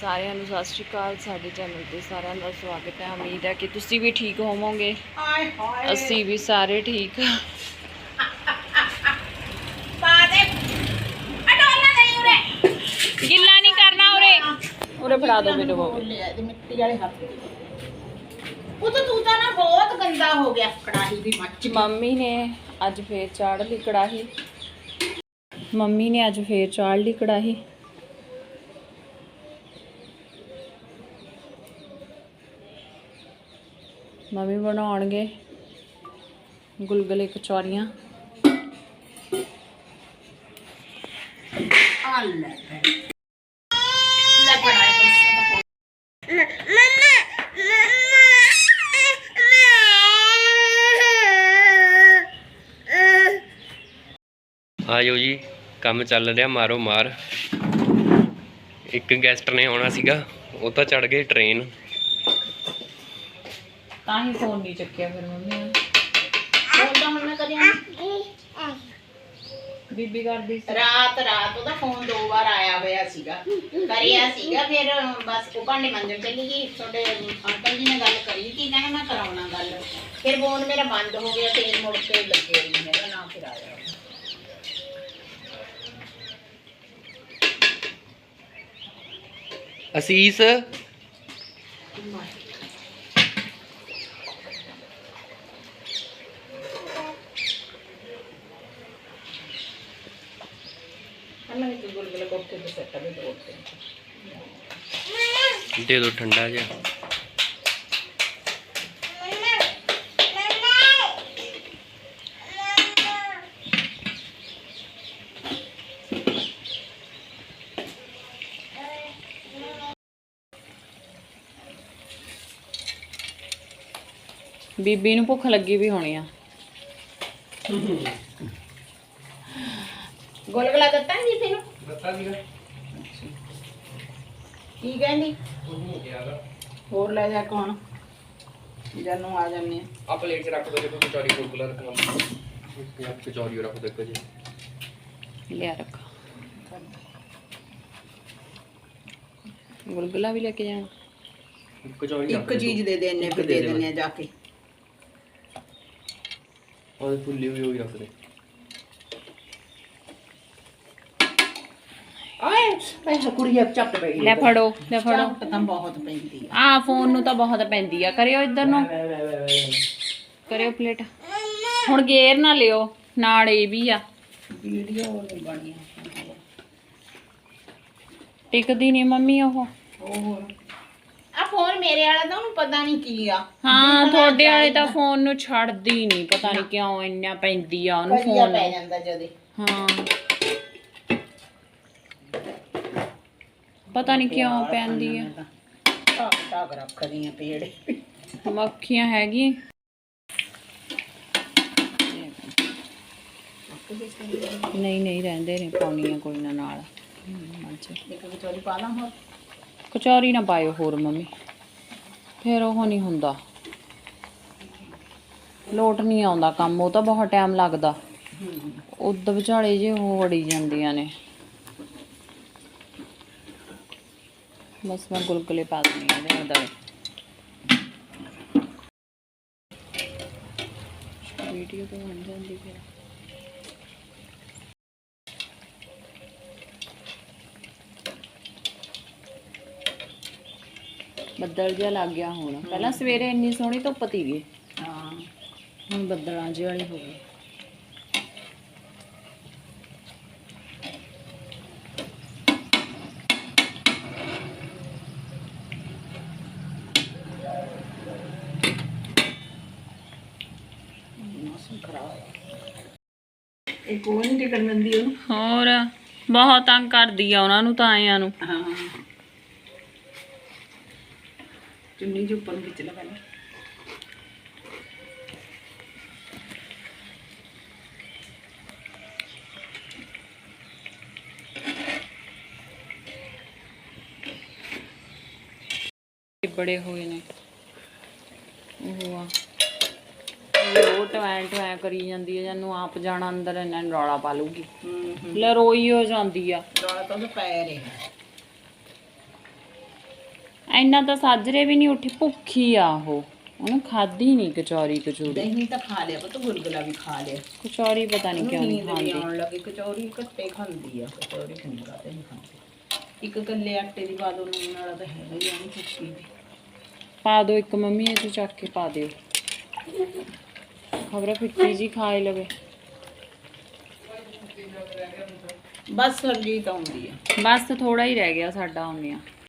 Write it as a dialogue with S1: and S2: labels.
S1: ਸਾਰਿਆਂ ਨੂੰ ਸਤਿ ਸ਼੍ਰੀ ਅਕਾਲ ਸਾਡੇ ਚੈਨਲ ਤੇ ਸਾਰਿਆਂ ਦਾ ਸਵਾਗਤ ਹੈ। ਉਮੀਦ ਹੈ ਕਿ ਤੁਸੀਂ ਵੀ ਠੀਕ ਹੋਵੋਗੇ। ਅਸੀਂ ਵੀ ਸਾਰੇ ਠੀਕ ਹਾਂ। ਗਿੱਲਾ ਨਹੀਂ ਕਰਨਾ ਉਰੇ। ਉਰੇ ਫੜਾ ਦੋ ਮੈਨੂੰ। ਉਹ
S2: ਮਿੱਟੀ ਵਾਲੇ ਹੱਥ ਉਹ ਤਾਂ ਤੂੰ ਤਾਂ ਨਾ ਬਹੁਤ ਗੰਦਾ ਹੋ ਗਿਆ। ਕੜਾਹੀ ਦੀ ਮੱਚ
S1: ਮੰਮੀ ਨੇ ਅੱਜ ਫੇਰ ਚਾੜ ਲਈ ਕੜਾਹੀ। ਮੰਮੀ ਨੇ ਅੱਜ ਫੇਰ ਚਾੜ ਲਈ ਕੜਾਹੀ। ਮੰਮੀ ਬਣਾਉਣਗੇ ਗੁਲਗੁਲੇ ਕਚੌਰੀਆਂ।
S2: ਆ ਲੈ ਲੈ ਬਣਾ
S3: ਆਜੋ ਜੀ, ਕੰਮ ਚੱਲ ਰਿਹਾ ਮਾਰੋ ਮਾਰ ਇੱਕ ਗੈਸਟ ਨੇ ਆਉਣਾ ਸੀਗਾ, ਉਹ ਤਾਂ ਚੜ ਗਏ ਟ੍ਰੇਨ
S1: ਤਾਂ ਹੀ ਫੋਨ ਨਹੀਂ ਚੱਕਿਆ ਫਿਰ ਮੰਮੀ ਨੇ।
S2: ਬੋਲਦਾ ਹੁਣ ਮੈਂ ਕਰਿਆ
S1: ਬੀਬੀ ਕਰਦੀ ਸੀ।
S2: ਰਾਤ ਰਾਤ ਉਹਦਾ ਫੋਨ ਦੋ ਵਾਰ ਆਇਆ ਹੋਇਆ ਸੀਗਾ। ਕਰਿਆ ਸੀਗਾ ਫਿਰ ਬਸ ਉਹ ਭਾਂਡੇ ਮੰਜਣ ਚਲੀ ਗਈ। ਤੁਹਾਡੇ ਅੰਕਲ ਜੀ ਨੇ ਗੱਲ ਕਰੀ ਕਿ ਕਹਿੰਦਾ ਮੈਂ ਕਰਾਉਣਾ ਗੱਲ। ਫਿਰ ਫੋਨ ਮੇਰਾ ਬੰਦ ਹੋ ਗਿਆ ਫਿਰ ਮੁੜ ਕੇ ਲੱਗੇ ਨਹੀਂ ਹੈਗਾ ਨਾ ਫਿਰ ਆਇਆ।
S3: ਅਸੀਸ?
S2: ਦੇ ਸੱਟਾ ਵੀ ਦੋੜਦੇ
S3: ਦੇ ਦੋ ਠੰਡਾ ਜਿਹਾ।
S1: ਬੀਬੀ ਨੂੰ ਭੁੱਖ ਲੱਗੀ ਵੀ ਹੋਣੀ ਆ।
S2: ਗੁਲਗੁਲਾ ਦਿੱਤਾ ਨਹੀਂ ਤੈਨੂੰ ਕੀ ਕਹਿੰਦੀ? ਹੋਰ ਲੈ ਜਾ ਕੌਣ? ਜਾਨੂੰ ਆ ਜਾਂਦੇ ਆ।
S3: ਆ ਪਲੇਟ 'ਚ ਰੱਖ ਦੋ ਦੇਖੋ ਕਚੌਰੀ ਗੁਲਗੁਲਾ ਰੱਖਣਾ ਕਚੌਰੀ ਰੱਖ ਦੋ ਇੱਕ ਜੀ।
S1: ਲਿਆ ਰੱਖ। ਗੁਲਗੁਲਾ ਵੀ ਲੈ ਕੇ ਜਾਣਾ।
S3: ਕਚੌਰੀ
S2: ਇੱਕ ਚੀਜ਼ ਦੇ ਦੇ ਇੰਨੇ ਦੇ ਦਿੰਨੇ ਆ ਜਾ ਕੇ।
S3: ਉਹਦੇ ਫੁੱਲੀ ਹੋਈ ਹੋਈ ਰੱਖ ਦੇ।
S2: ਆਏ ਪੈਸਾ ਕੁੜੀ ਆਪ ਚੱਪ ਪਈ
S1: ਲੈ ਫੜੋ ਲੈ ਫੜੋ।
S2: ਚੱਪ ਤਾਂ ਬਹੁਤ ਪੈਂਦੀ ਆ।
S1: ਆ ਫੋਨ ਨੂੰ ਤਾਂ ਬਹੁਤ ਪੈਂਦੀ ਆ। ਕਰਿਓ ਇੱਧਰ ਨੂੰ। ਕਰਿਓ ਪਲੇਟ ਹੁਣ ਗੇਰ ਨਾ ਲਿਓ ਨਾਲ ਇਹ ਵੀ ਆ।
S2: ਵੀਡੀਓ ਨਹੀਂ ਬਣੀ
S1: ਟਿਕਦੀ ਨਹੀਂ ਮੰਮੀ ਉਹ।
S2: ਹੋਰ? ਆ ਫੋਨ ਮੇਰੇ ਵਾਲਾ ਤਾਂ ਉਹਨੂੰ ਪਤਾ ਨਹੀਂ ਕੀ ਆ।
S1: ਹਾਂ ਤੁਹਾਡੇ ਵਾਲੇ ਤਾਂ ਫੋਨ ਨੂੰ ਛੱਡਦੀ ਨਹੀਂ ਪਤਾ ਨਹੀਂ ਕਿਉਂ ਇੰਨਾ ਪੈਂਦੀ ਆ ਉਹਨੂੰ ਫੋਨ
S2: ਪੈ ਜਾਂਦਾ ਜਦੇ।
S1: ਹਾਂ। ਪਤਾ ਨਹੀਂ ਕਿਉਂ ਪੈਂਦੀ ਆ।
S2: ਪੇੜੇ।
S1: ਮੱਖੀਆਂ ਹੈਗੀਆਂ। ਨਹੀਂ ਨਹੀਂ ਰਹਿੰਦੇ ਨੇ ਪਾਉਣੀਆਂ ਕੋਈ ਨਾ ਨਾਲ। ਅੱਛਾ
S2: ਇੱਕ ਕਚੋਰੀ ਪਾ ਲਾਂ ਹੋਰ?
S1: ਕਚੌਰੀ ਨਾ ਪਾਇਓ ਹੋਰ ਮੰਮੀ। ਫਿਰ ਉਹ ਨਹੀਂ ਹੁੰਦਾ। ਲੋਟ ਨਹੀਂ ਆਉਂਦਾ ਕੰਮ ਉਹ ਤਾਂ ਬਹੁਤ ਟਾਈਮ ਲੱਗਦਾ। ਉਦ ਵਿਚਾਲੇ ਜੇ ਉਹ ਵੜੀ ਜਾਂਦੀਆਂ ਨੇ। ਬਸ ਮੈਂ ਗੁਲਗੁਲੇ ਪਾ ਦਿੰਦੀ ਇਹਦੇ ਅੰਦਰ ਵੀਡੀਓ ਤਾਂ ਬਣ ਜਾਂਦੀ ਫਿਰ। ਬੱਦਲ ਜਿਹਾ ਲੱਗ ਗਿਆ ਹੁਣ। ਪਹਿਲਾਂ ਸਵੇਰੇ ਇੰਨੀ ਸੋਹਣੀ ਧੁੱਪ ਤੀਗੀ
S2: ਹਾਂ,
S1: ਹੁਣ ਬੱਦਲਾਂ ਜਿਹੇ ਵਾਲੀ ਹੋ ਗਈ।
S2: ਇਹ ਕੋਈ ਨਹੀਂ ਟਿਕਣ ਦਿੰਦੀ ਉਹਨੂੰ।
S1: ਹੋਰ ਬਹੁਤ ਤੰਗ ਕਰਦੀ ਆ ਉਹਨਾਂ ਨੂੰ ਤਾਂ ਆਇਆਂ ਨੂੰ।
S2: ਹਾਂ। ਚੁੰਨੀ ਜੀ ਉੱਪਰ ਨੂੰ ਖਿੱਚ ਲੈ ਪਹਿਲਾਂ।
S1: ਬੜੇ ਹੋਏ ਨੇ। ਉਹ ਆ। ਟਵੈਂ ਟਵੈਂ ਕਰੀ ਜਾਂਦੀ ਹੈ ਜਾਨੂੰ ਆਪ ਜਾਣਾ ਅੰਦਰ ਇਹਨਾਂ ਨੂੰ ਰੌਲਾ ਪਾ ਲੂਗੀ
S2: ਹੂੰ ਹੂੰ।
S1: ਲੈ ਰੋਈ ਹੋ ਜਾਂਦੀ ਆ।
S2: ਰੌਲਾ ਤਾਂ ਉਹਦੇ ਪੈ ਰਿਹਾ
S1: ਇੰਨਾ ਤਾਂ ਸਾਜਰੇ ਵੀ ਨਹੀਂ ਉੱਠੀ ਭੁੱਖੀ ਆ ਉਹ। ਉਹਨੇ ਖਾਦੀ ਨਹੀਂ ਕਚੌਰੀ ਕਚੂਰੀ।
S2: ਦਹੀਂ ਤਾਂ ਖਾ ਲਿਆ ਪੁੱਤ ਗੁਲਗੁਲਾ ਵੀ ਖਾ ਲਿਆ।
S1: ਕਚੌਰੀ ਪਤਾ ਨਹੀਂ ਕਿਉਂ ਨਹੀਂ ਖਾਂਦੀ।
S2: ਆਉਣ ਲੱਗੀ ਕਚੌਰੀ ਘੱਟੇ ਖਾਂਦੀ ਆ ਕਚੌਰੀ ਹੁੰਦਾ ਤੇ ਨਹੀਂ ਖਾਂਦੀ। ਇੱਕ ਗੱਲੇ ਆਟੇ ਦੀ ਬਾਦ ਉਹਨੂੰ ਨਾਲ ਤਾਂ ਹੈਗਾ ਹੀ ਆ ਨਹੀਂ ਚੁੱਕੀ ਦੀ।
S1: ਪਾ ਦਿਓ ਇੱਕ ਮੰਮੀ ਇਹ 'ਚ ਚੱਕ ਕੇ ਪਾ ਦਿਓ। ਖਬਰ ਫਿੱਟੀ ਜੀ ਖਾਏ ਲਵੇ।
S2: ਬਸ ਸਰਜੀ ਤਾਂ ਆਉਂਦੀ ਆ।
S1: ਬਸ ਥੋੜਾ ਹੀ ਰਹਿ ਗਿਆ ਸਾਡਾ ਆਉਂਦਿਆਂ।